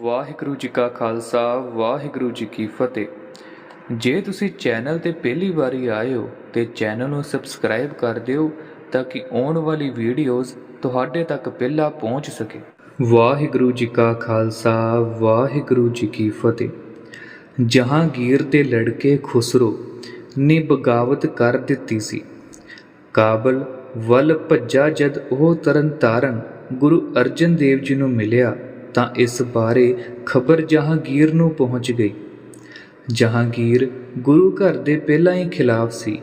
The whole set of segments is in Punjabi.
ਵਾਹਿਗੁਰੂ ਜੀ ਕਾ ਖਾਲਸਾ, ਵਾਹਿਗੁਰੂ ਜੀ ਕੀ ਫਤਿਹ। ਜੇ ਤੁਸੀਂ ਚੈਨਲ ਤੇ ਪਹਿਲੀ ਵਾਰੀ ਆਏ ਹੋ ਤੇ ਚੈਨਲ ਨੂੰ ਸਬਸਕ੍ਰਾਈਬ ਕਰ ਦਿਓ ਤਾਂ ਕਿ ਆਉਣ ਵਾਲੀ ਵੀਡੀਓਜ਼ ਤੁਹਾਡੇ ਤੱਕ ਪਹਿਲਾਂ ਪਹੁੰਚ ਸਕੇ। ਵਾਹਿਗੁਰੂ ਜੀ ਕਾ ਖਾਲਸਾ, ਵਾਹਿਗੁਰੂ ਜੀ ਕੀ ਫਤਿਹ। ਜਹਾਂਗੀਰ ਦੇ ਲੜਕੇ ਖੁਸਰੋ ਨੇ ਬਗਾਵਤ ਕਰ ਦਿੱਤੀ ਸੀ। ਕਾਬਲ ਵੱਲ ਭੱਜਾ ਜਦ ਉਹ ਤਰਨਤਾਰਨ ਗੁਰੂ ਅਰਜਨ ਦੇਵ ਜੀ ਨੂੰ ਮਿਲਿਆ। ਤਾਂ ਇਸ ਬਾਰੇ ਖਬਰ ਜਹਾਂਗੀਰ ਨੂੰ ਪਹੁੰਚ ਗਈ। ਜਹਾਂਗੀਰ ਗੁਰੂ ਘਰ ਦੇ ਪਹਿਲਾਂ ਹੀ ਖਿਲਾਫ ਸੀ।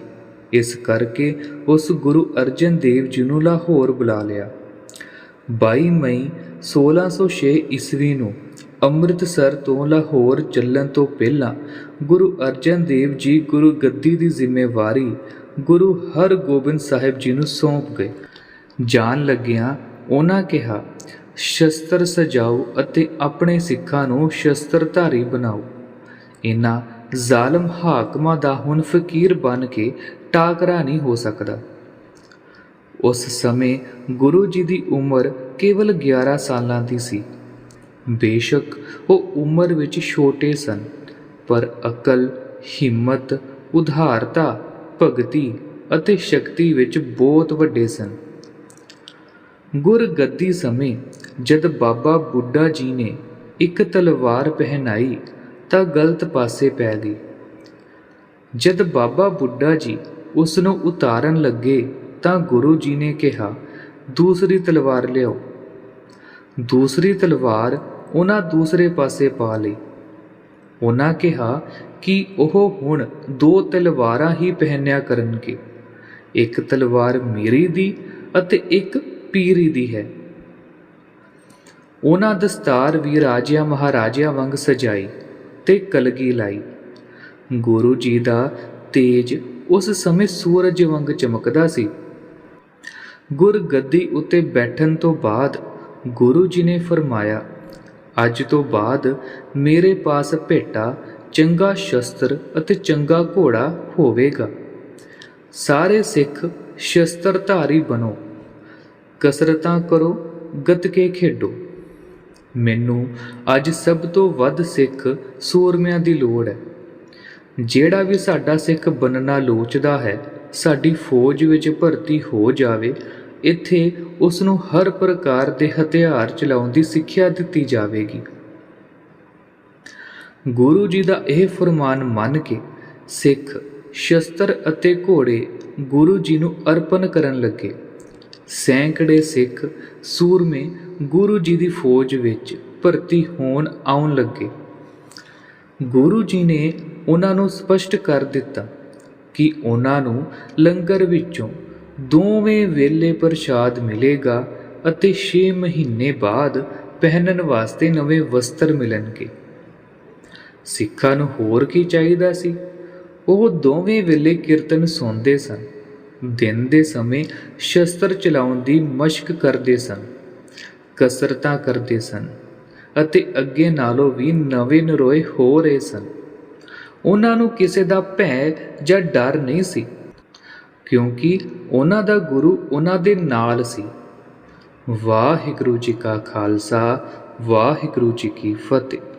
ਇਸ ਕਰਕੇ ਉਸ ਗੁਰੂ ਅਰਜਨ ਦੇਵ ਜੀ ਨੂੰ ਲਾਹੌਰ ਬੁਲਾ ਲਿਆ। 22 ਮਈ 1606 ਈਸਵੀ ਨੂੰ ਅੰਮ੍ਰਿਤਸਰ ਤੋਂ ਲਾਹੌਰ ਚੱਲਣ ਤੋਂ ਪਹਿਲਾਂ ਗੁਰੂ ਅਰਜਨ ਦੇਵ ਜੀ ਗੁਰੂ ਗੱਦੀ ਦੀ ਜ਼ਿੰਮੇਵਾਰੀ ਗੁਰੂ ਹਰਗੋਬਿੰਦ ਸਾਹਿਬ ਜੀ ਨੂੰ ਸੌਂਪ ਗਏ। ਜਾਣ ਲੱਗਿਆਂ ਉਹਨਾਂ ਕਿਹਾ ਸ਼ਸਤਰ ਸਜਾਓ ਅਤੇ ਆਪਣੇ ਸਿੱਖਾਂ ਨੂੰ ਸ਼ਸਤਰਧਾਰੀ ਬਣਾਓ। ਇਨ੍ਹਾਂ ਜ਼ਾਲਮ ਹਾਕਮਾਂ ਦਾ ਹੁਣ ਫਕੀਰ ਬਣ ਕੇ ਟਾਕਰਾ ਨਹੀਂ ਹੋ ਸਕਦਾ। ਉਸ ਸਮੇਂ ਗੁਰੂ ਜੀ ਦੀ ਉਮਰ ਕੇਵਲ 11 ਸਾਲਾਂ ਦੀ ਸੀ। ਬੇਸ਼ੱਕ ਉਹ ਉਮਰ ਵਿੱਚ ਛੋਟੇ ਸਨ, ਪਰ ਅਕਲ, ਹਿੰਮਤ ਉਧਾਰਤਾ ਭਗਤੀ ਅਤੇ ਸ਼ਕਤੀ ਵਿੱਚ ਬਹੁਤ ਵੱਡੇ ਸਨ। ਗੁਰਗੱਦੀ ਸਮੇਂ ਜਦ ਬਾਬਾ ਬੁੱਢਾ ਜੀ ਨੇ ਇੱਕ ਤਲਵਾਰ ਪਹਿਨਾਈ ਤਾਂ ਗਲਤ ਪਾਸੇ ਪੈ ਗਈ। ਜਦ ਬਾਬਾ ਬੁੱਢਾ ਜੀ ਉਸ ਨੂੰ ਉਤਾਰਨ ਲੱਗੇ ਤਾਂ ਗੁਰੂ ਜੀ ਨੇ ਕਿਹਾ, ਦੂਸਰੀ ਤਲਵਾਰ ਲਿਆਓ। ਦੂਸਰੀ ਤਲਵਾਰ ਉਹਨਾਂ ਦੂਸਰੇ ਪਾਸੇ ਪਾ ਲਈ। ਉਹਨਾਂ ਕਿਹਾ ਕਿ ਉਹ ਹੁਣ ਦੋ ਤਲਵਾਰਾਂ ਹੀ ਪਹਿਨਿਆ ਕਰਨਗੇ, ਇੱਕ ਤਲਵਾਰ ਮੇਰੀ ਦੀ ਅਤੇ ਇੱਕ ਪੀਰੀ ਦੀ ਹੈ। ਉਹਨਾਂ ਦਸਤਾਰ ਵੀ ਰਾਜਿਆਂ ਮਹਾਰਾਜਿਆਂ ਵਾਂਗ ਸਜਾਈ ਤੇ ਕਲਗੀ ਲਾਈ। ਗੁਰੂ ਜੀ ਦਾ ਤੇਜ ਉਸ ਸਮੇਂ ਸੂਰਜ ਵਾਂਗ ਚਮਕਦਾ ਸੀ। ਗੁਰ ਗੱਦੀ ਉੱਤੇ ਬੈਠਣ ਤੋਂ ਬਾਅਦ ਗੁਰੂ ਜੀ ਨੇ ਫਰਮਾਇਆ, ਅੱਜ ਤੋਂ ਬਾਅਦ ਮੇਰੇ ਪਾਸ ਭੇਟਾ, ਚੰਗਾ ਸ਼ਸਤਰ ਅਤੇ ਚੰਗਾ ਘੋੜਾ ਹੋਵੇਗਾ। ਸਾਰੇ ਸਿੱਖ ਸ਼ਸਤਰਧਾਰੀ ਬਣੋ। ਕਸਰਤਾਂ ਕਰੋ, ਗੱਤਕੇ ਖੇਡੋ। ਮੈਨੂੰ ਅੱਜ ਸਭ ਤੋਂ ਵੱਧ ਸਿੱਖ ਸੂਰਮਿਆਂ ਦੀ ਲੋੜ ਹੈ। ਜਿਹੜਾ ਵੀ ਸਾਡਾ ਸਿੱਖ ਬਣਨਾ ਲੋਚਦਾ ਹੈ, ਸਾਡੀ ਫੌਜ ਵਿੱਚ ਭਰਤੀ ਹੋ ਜਾਵੇ, ਇੱਥੇ ਉਸ ਨੂੰ ਹਰ ਪ੍ਰਕਾਰ ਦੇ ਹਥਿਆਰ ਚਲਾਉਣ ਦੀ ਸਿੱਖਿਆ ਦਿੱਤੀ ਜਾਵੇਗੀ। ਗੁਰੂ ਜੀ ਦਾ ਇਹ ਫਰਮਾਨ ਮੰਨ ਕੇ ਸਿੱਖ ਸ਼ਸਤਰ ਅਤੇ ਘੋੜੇ ਗੁਰੂ ਜੀ ਨੂੰ ਅਰਪਣ ਕਰਨ ਲੱਗੇ। ਸੈਂਕੜੇ ਸਿੱਖ ਸੂਰਮੇ ਗੁਰੂ ਜੀ ਦੀ ਫੌਜ ਵਿੱਚ ਭਰਤੀ ਹੋਣ ਆਉਣ ਲੱਗੇ। ਗੁਰੂ ਜੀ ਨੇ ਉਹਨਾਂ ਨੂੰ ਸਪਸ਼ਟ ਕਰ ਦਿੱਤਾ ਕਿ ਉਹਨਾਂ ਨੂੰ ਲੰਗਰ ਵਿੱਚੋਂ ਦੋਵੇਂ ਵੇਲੇ ਪ੍ਰਸ਼ਾਦ ਮਿਲੇਗਾ ਅਤੇ 6 ਮਹੀਨੇ ਬਾਅਦ ਪਹਿਨਣ ਵਾਸਤੇ ਨਵੇਂ ਵਸਤਰ ਮਿਲਣਗੇ। ਸਿੱਖਾਂ ਨੂੰ ਹੋਰ ਕੀ ਚਾਹੀਦਾ ਸੀ? ਉਹ ਦੋਵੇਂ ਵੇਲੇ ਕੀਰਤਨ ਸੁਣਦੇ ਸਨ। ਦਿਨ ਦੇ ਸਮੇਂ ਸ਼ਸਤਰ ਚਲਾਉਣ ਦੀ ਮਸ਼ਕ ਕਰਦੇ ਸਨ, ਕਸਰਤਾਂ ਕਰਦੇ ਸਨ ਅਤੇ ਅੱਗੇ ਨਾਲੋਂ ਵੀ ਨਵੇਂ ਨਰੋਏ ਹੋ ਰਹੇ ਸਨ। ਉਹਨਾਂ ਨੂੰ ਕਿਸੇ ਦਾ ਭੈ ਜਾਂ ਡਰ ਨਹੀਂ ਸੀ, ਕਿਉਂਕਿ ਉਹਨਾਂ ਦਾ ਗੁਰੂ ਉਹਨਾਂ ਦੇ ਨਾਲ ਸੀ। ਵਾਹਿਗੁਰੂ ਜੀ ਕਾ ਖਾਲਸਾ, ਵਾਹਿਗੁਰੂ ਜੀ ਕੀ ਫਤਿਹ।